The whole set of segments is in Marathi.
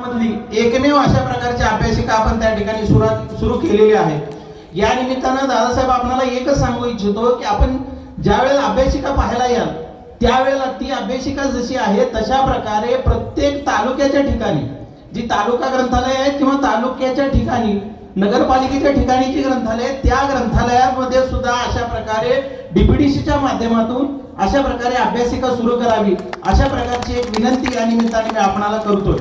मधली एकमेव अशा प्रकारची अभ्यासिका आपण त्या ठिकाणी सुरू केलेली आहे. या निमित्तानं दादासाहेब आपल्याला एकच सांगू इच्छितो की आपण ज्या वेळेला अभ्यासिका पाहायला याल त्यावेळेला ती अभ्यासिका जशी आहे तशा प्रकारे प्रत्येक तालुक्याच्या ठिकाणी जी तालुका ग्रंथालय आहेत किंवा तालुक्याच्या ठिकाणी नगरपालिकेच्या ठिकाणी जी ग्रंथालय आहेत त्या ग्रंथालयामध्ये सुद्धा अशा प्रकारे डीपीडीसीच्या माध्यमातून अशा प्रकारे अभ्यासिका सुरू करावी अशा प्रकारची एक विनंती या निमित्ताने मी आपणाला करतोय.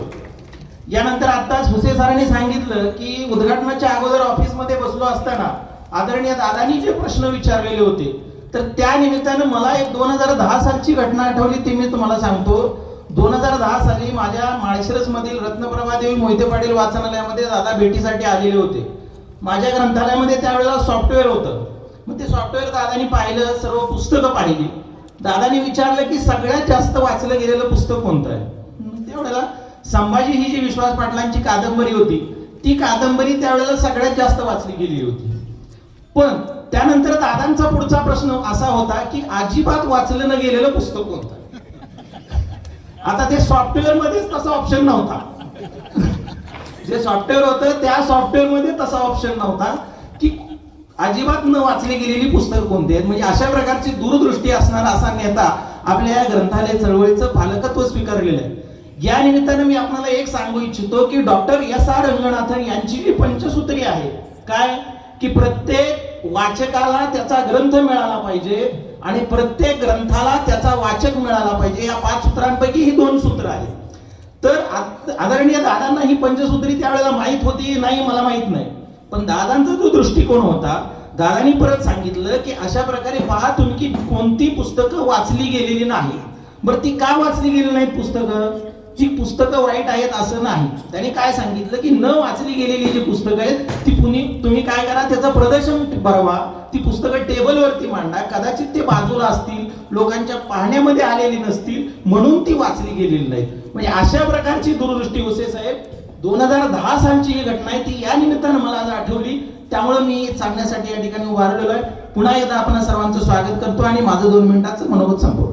यानंतर आताच हुसे सरांनी सांगितलं की उद्घाटनाच्या अगोदर ऑफिसमध्ये बसलो असताना आदरणीय दादानी जे प्रश्न विचारलेले होते तर त्या निमित्तानं मला एक दोन हजार दहा सालची घटना आठवली ती मी तुम्हाला सांगतो. दोन हजार दहा साली माझ्या माळशिरस मधील रत्नप्रभादेवी मोहिते पाटील वाचनालयामध्ये दादा भेटीसाठी आलेले होते. माझ्या ग्रंथालयामध्ये त्यावेळेला सॉफ्टवेअर होतं. मग ते सॉफ्टवेअर दादानी पाहिलं सर्व पुस्तकं पाहिली. दादानी विचारलं की सगळ्यात जास्त वाचलं गेलेलं पुस्तक कोणतं आहे? त्यावेळेला संभाजी ही जी विश्वास पाटलांची कादंबरी होती ती कादंबरी त्यावेळेला सगळ्यात जास्त वाचली गेली होती. पण त्यानंतर दादांचा पुढचा प्रश्न असा होता की अजिबात वाचलं न गेलेलं पुस्तक कोणतं? आता ते सॉफ्टवेअर मध्येच तसा ऑप्शन नव्हता. जे सॉफ्टवेअर होतं त्या सॉफ्टवेअरमध्ये तसा ऑप्शन नव्हता की अजिबात न वाचली गेलेली पुस्तक कोणती आहेत? म्हणजे अशा प्रकारची दूरदृष्टी असणारा असा नेता आपल्या या ग्रंथालय चळवळीचं पालकत्व स्वीकारलेलं आहे. या निमित्तानं मी आपल्याला एक सांगू इच्छितो की डॉक्टर एस आर रंगनाथन यांची जी पंचसूत्री आहे. काय? की प्रत्येक वाचकाला त्याचा ग्रंथ मिळाला पाहिजे आणि प्रत्येक ग्रंथाला त्याचा वाचक मिळाला पाहिजे. या पाच सूत्रांपैकी ही दोन सूत्र आहेत. तर आदरणीय दादांना ही पंचसूत्री त्यावेळेला माहीत होती नाही मला माहीत नाही. पण दादांचा जो दृष्टिकोन होता दादांनी परत सांगितलं की अशा प्रकारे पहा तुम्ही की कोणती पुस्तकं वाचली गेलेली नाही. बरं ती का वाचली गेली नाहीत पुस्तकं? जी पुस्तकं वाईट आहेत असं नाही. त्याने काय सांगितलं की न वाचली गेलेली जी पुस्तकं आहेत ती पुणे तुम्ही काय करा त्याचं प्रदर्शन भरवा. ती पुस्तकं टेबलवरती मांडा. कदाचित ते बाजूला असतील लोकांच्या पाहण्यामध्ये आलेली नसतील म्हणून ती वाचली गेलेली नाहीत म्हणजे अशा प्रकारची दूरदृष्टी होते साहेब दोन हजार दहा सालची ही घटना आहे ती या निमित्तानं मला आज आठवली. त्यामुळे मी सांगण्यासाठी या ठिकाणी उभारलेलो आहे. पुन्हा एकदा आपण सर्वांचं स्वागत करतो आणि माझं दोन मिनिटाचं मनोगत संपवतो.